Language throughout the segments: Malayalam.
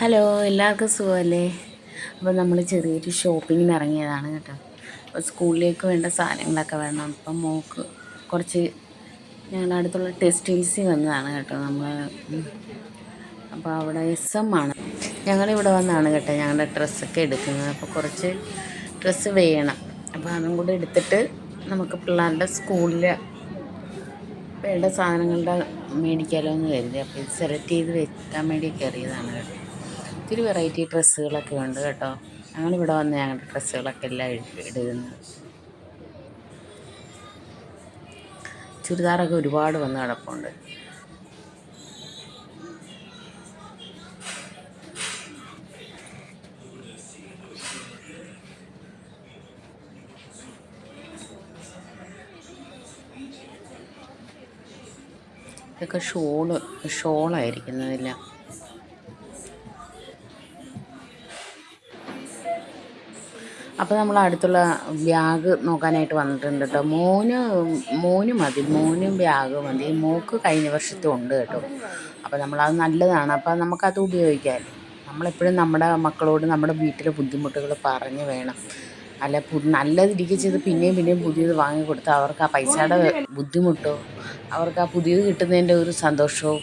ഹലോ എല്ലാവർക്കും സുഖമല്ലേ? അപ്പോൾ നമ്മൾ ചെറിയൊരു ഷോപ്പിങ്ങിന് ഇറങ്ങിയതാണ് കേട്ടോ. അപ്പോൾ സ്കൂളിലേക്ക് വേണ്ട സാധനങ്ങളൊക്കെ വേണം. അപ്പം മോക്ക് കുറച്ച് ഞങ്ങളുടെ അടുത്തുള്ള ടെക്സ്റ്റൈൽസിൽ വന്നതാണ് കേട്ടോ നമ്മൾ അപ്പോൾ അവിടെ എസ് എം ആണ്. ഞങ്ങളിവിടെ വന്നാണ് കേട്ടോ ഞങ്ങളുടെ ഡ്രസ്സൊക്കെ എടുക്കുന്നത്. അപ്പോൾ കുറച്ച് ഡ്രസ്സ് വേണം. അപ്പോൾ അതും കൂടെ എടുത്തിട്ട് നമുക്ക് പിള്ളേരുടെ സ്കൂളിൽ വേണ്ട സാധനങ്ങളുടെ മേടിക്കാമല്ലോ എന്ന് കരുതി. അപ്പോൾ ഇത് സെലക്ട് ചെയ്ത് വെക്കാൻ വേണ്ടി കയറിയതാണ് കേട്ടോ. ഒത്തിരി വെറൈറ്റി ഡ്രസ്സുകളൊക്കെ ഉണ്ട് കേട്ടോ. ഞങ്ങളിവിടെ വന്ന് ഞങ്ങളുടെ ഡ്രസ്സുകളൊക്കെ എല്ലാം ഇടുന്നത് ചുരിദാറൊക്കെ ഒരുപാട് വന്ന് കിടപ്പുണ്ട്. ഇതൊക്കെ ഷോൾ ഷോളായിരിക്കുന്നതെല്ലാം അപ്പോൾ നമ്മൾ അടുത്തുള്ള ബാഗ് നോക്കാനായിട്ട് വന്നിട്ടുണ്ട് കേട്ടോ മോന് മോന് മതി. മോനും ബാഗ് മതി. മോക്ക് കഴിഞ്ഞ വർഷത്തെ ഉണ്ട് കേട്ടോ അപ്പോൾ നമ്മളത് നല്ലതാണ്. അപ്പോൾ നമുക്കത് ഉപയോഗിക്കാം. നമ്മളെപ്പോഴും നമ്മുടെ മക്കളോട് നമ്മുടെ വീട്ടിലെ ബുദ്ധിമുട്ടുകൾ പറഞ്ഞ് വേണം. അല്ല പു നല്ലത് ചെയ്ത് പിന്നെയും പിന്നെയും പുതിയത് വാങ്ങിക്കൊടുത്ത് അവർക്ക് ആ പൈസയുടെ ബുദ്ധിമുട്ടോ അവർക്ക് ആ പുതിയത് കിട്ടുന്നതിന്റെ ഒരു സന്തോഷവും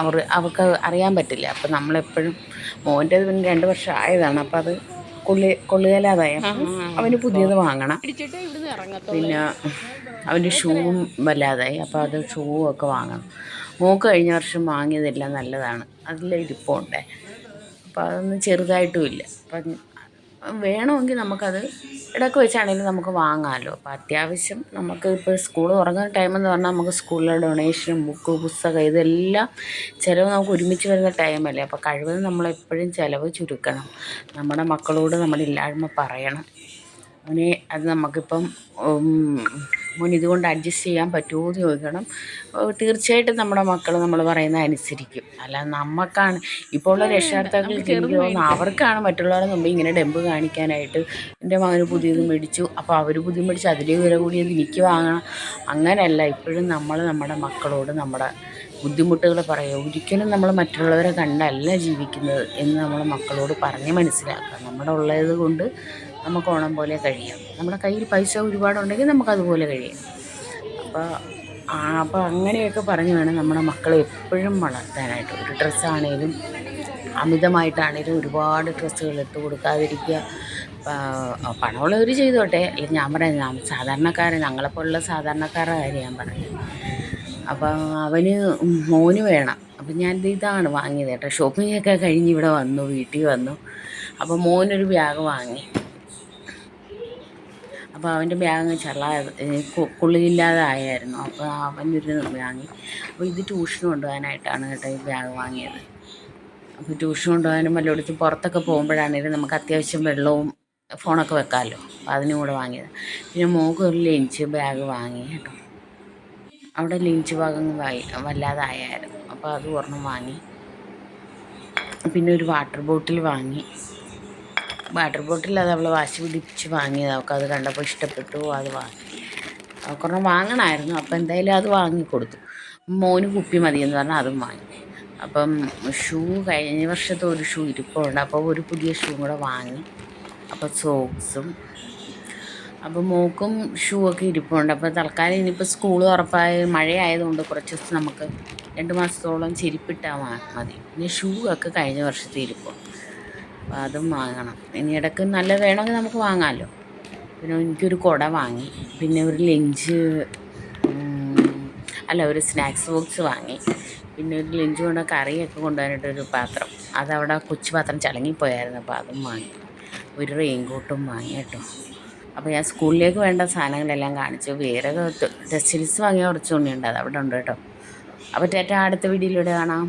അവർ അവർക്ക് അറിയാൻ പറ്റില്ല. അപ്പോൾ നമ്മളെപ്പോഴും മോന്റെ പിന്നെ രണ്ട് വർഷം ആയതാണ്. അപ്പോൾ അത് കൊള്ളി കൊള്ളുകയില്ലാതായ അവന് പുതിയത് വാങ്ങണം. പിന്നെ അവന്റെ ഷൂവും വല്ലാതായി. അപ്പോൾ അത് ഷൂവും ഒക്കെ വാങ്ങണം. മോക്ക് കഴിഞ്ഞ വർഷം വാങ്ങിയതെല്ലാം നല്ലതാണ്. അതിൽ ഇരിപ്പുണ്ടേ. അപ്പോൾ അതൊന്നും ചെറുതായിട്ടും ഇല്ല. അപ്പം വേണമെങ്കിൽ നമുക്കത് ഇടയ്ക്ക് വെച്ചാണെങ്കിലും നമുക്ക് വാങ്ങാമല്ലോ അപ്പോൾ അത്യാവശ്യം നമുക്ക് ഇപ്പോൾ സ്കൂൾ തുറങ്ങുന്ന ടൈമെന്ന് പറഞ്ഞാൽ നമുക്ക് സ്കൂളിലെ ഡൊണേഷനും ബുക്ക് പുസ്തകം ഇതെല്ലാം ചിലവ് നമുക്ക് ഒരുമിച്ച് വരുന്ന ടൈമല്ലേ അപ്പോൾ കഴിവതും നമ്മളെപ്പോഴും ചിലവ് ചുരുക്കണം. നമ്മുടെ മക്കളോട് നമ്മുടെ ഇല്ലായ്മ പറയണം. അങ്ങനെ അത് നമുക്കിപ്പം മോന് ഇതുകൊണ്ട് അഡ്ജസ്റ്റ് ചെയ്യാൻ പറ്റുമോ എന്ന് ചോദിക്കണം. തീർച്ചയായിട്ടും നമ്മുടെ മക്കൾ നമ്മൾ പറയുന്ന അനുസരിക്കും. അല്ല നമുക്കാണ് ഇപ്പോൾ ഉള്ള രക്ഷകർത്താക്കൾ എനിക്ക് തോന്നുന്നു അവർക്കാണ് മറ്റുള്ളവരുടെ മുമ്പ് ഇങ്ങനെ ഡെമ്പ് കാണിക്കാനായിട്ട് എന്റെ മകന് പുതിയത് മേടിച്ചു. അപ്പോൾ അവർ പുതിയ മേടിച്ച് അതിലേ വില കൂടിയത് എനിക്ക് വാങ്ങണം. അങ്ങനെയല്ല ഇപ്പോഴും നമ്മൾ നമ്മുടെ മക്കളോട് നമ്മുടെ ബുദ്ധിമുട്ടുകൾ പറയുക. ഒരിക്കലും നമ്മൾ മറ്റുള്ളവരെ കണ്ടല്ല ജീവിക്കുന്നത് എന്ന് നമ്മൾ മക്കളോട് പറഞ്ഞ് മനസ്സിലാക്കുക. നമ്മുടെ ഉള്ളത് കൊണ്ട് നമുക്ക് ഓണം പോലെ കഴിയാം. നമ്മുടെ കയ്യിൽ പൈസ ഒരുപാടുണ്ടെങ്കിൽ നമുക്കതുപോലെ കഴിയാം. അപ്പോൾ അപ്പോൾ അങ്ങനെയൊക്കെ പറഞ്ഞ് വേണം നമ്മുടെ മക്കളെ എപ്പോഴും വളർത്താനായിട്ട്. ഒരു ഡ്രസ്സാണേലും അമിതമായിട്ടാണേലും ഒരുപാട് ഡ്രസ്സുകൾ ഇട്ട് കൊടുക്കാതിരിക്കുക. പണമുള്ളവർ ചെയ്തോട്ടെ. അല്ലെങ്കിൽ ഞാൻ പറയാം സാധാരണക്കാരൻ ഞങ്ങളെപ്പോലുള്ള സാധാരണക്കാരുടെ കാര്യം ഞാൻ പറഞ്ഞത് അപ്പം അവന് മോന് വേണം. അപ്പം ഞാൻ ഇതാണ് വാങ്ങിയത് കേട്ടോ. ഷോപ്പിംഗ് ഒക്കെ കഴിഞ്ഞ് ഇവിടെ വന്നു വീട്ടിൽ വന്നു. അപ്പോൾ മോനൊരു ബാഗ് വാങ്ങി. അപ്പോൾ അവന്റെ ബാഗ് ചള്ള കൊള്ളില്ലാതായിരുന്നു അപ്പോൾ അവനൊരു വാങ്ങി. അപ്പോൾ ഇത് ട്യൂഷൻ കൊണ്ടുപോകാനായിട്ടാണ് കേട്ടോ ഈ ബാഗ് വാങ്ങിയത്. അപ്പോൾ ട്യൂഷൻ കൊണ്ടുപോകാനും വല്ലയിടത്തും പുറത്തൊക്കെ പോകുമ്പോഴാണെങ്കിലും നമുക്ക് അത്യാവശ്യം വെള്ളവും ഫോണൊക്കെ വെക്കാമല്ലോ അപ്പോൾ അതിനും കൂടെ വാങ്ങിയത്. പിന്നെ മോക്ക് ഒരു ലഞ്ച് ബാഗ് വാങ്ങി കേട്ടോ. അവിടെ ലഞ്ച് ഭാഗം വല്ലാതായായിരുന്നു. അപ്പോൾ അത് ഒരെണ്ണം വാങ്ങി. പിന്നെ ഒരു വാട്ടർ ബോട്ടിൽ വാങ്ങി. വാട്ടർ ബോട്ടിൽ അത് അവൾ വാശി പിടിച്ച് വാങ്ങിയത്. അവൾക്ക് അത് കണ്ടപ്പോൾ ഇഷ്ടപ്പെട്ടു അത് വാങ്ങി. അവൾക്കൊരെണ്ണം വാങ്ങണമായിരുന്നു അപ്പോൾ എന്തായാലും അത് വാങ്ങിക്കൊടുത്തു. മോന് കുപ്പി മതിയെന്ന് പറഞ്ഞാൽ അതും വാങ്ങി. അപ്പം ഷൂ കഴിഞ്ഞ വർഷത്തെ ഒരു ഷൂ ഇരിപ്പുണ്ട് അപ്പോൾ ഒരു പുതിയ ഷൂ കൂടെ വാങ്ങി. അപ്പോൾ സോക്സും. അപ്പോൾ മോക്കും ഷൂ ഒക്കെ ഇരിപ്പുണ്ട്. അപ്പോൾ തൽക്കാലം ഇനിയിപ്പോൾ സ്കൂൾ ഉറപ്പായി മഴയായതുകൊണ്ട് കുറച്ച് ദിവസം നമുക്ക് രണ്ട് മാസത്തോളം ചെരുപ്പിട്ടാൽ മതി. പിന്നെ ഷൂ ഒക്കെ കഴിഞ്ഞ വർഷത്തെ ഇരിപ്പുണ്ട്. അപ്പോൾ അതും വാങ്ങണം. ഇനി ഇടയ്ക്ക് നല്ല വേണമെങ്കിൽ നമുക്ക് വാങ്ങാമല്ലോ പിന്നെ എനിക്കൊരു കുട വാങ്ങി. പിന്നെ ഒരു ലഞ്ച് അല്ല ഒരു സ്നാക്സ് ബോക്സ് വാങ്ങി. പിന്നെ ഒരു ലഞ്ച് കൊണ്ട് കറിയൊക്കെ കൊണ്ടുപോകാനായിട്ടൊരു പാത്രം. അതവിടെ കൊച്ചു പാത്രം ചളങ്ങിപ്പോയായിരുന്നു അപ്പോൾ അതും വാങ്ങി. ഒരു റെയിൻകോട്ടും വാങ്ങി കേട്ടോ. അപ്പോൾ ഞാൻ സ്കൂളിലേക്ക് വേണ്ട സാധനങ്ങളെല്ലാം കാണിച്ചു. വേറെ ടെക്സ്റ്റൈൽസ് വാങ്ങിയ കുറച്ച് തുണിയുണ്ട്. അത് അവിടെ ഉണ്ട് കേട്ടോ. അപ്പോൾ ചേട്ടാ അടുത്ത വീഡിയോയിലൂടെ കാണാം.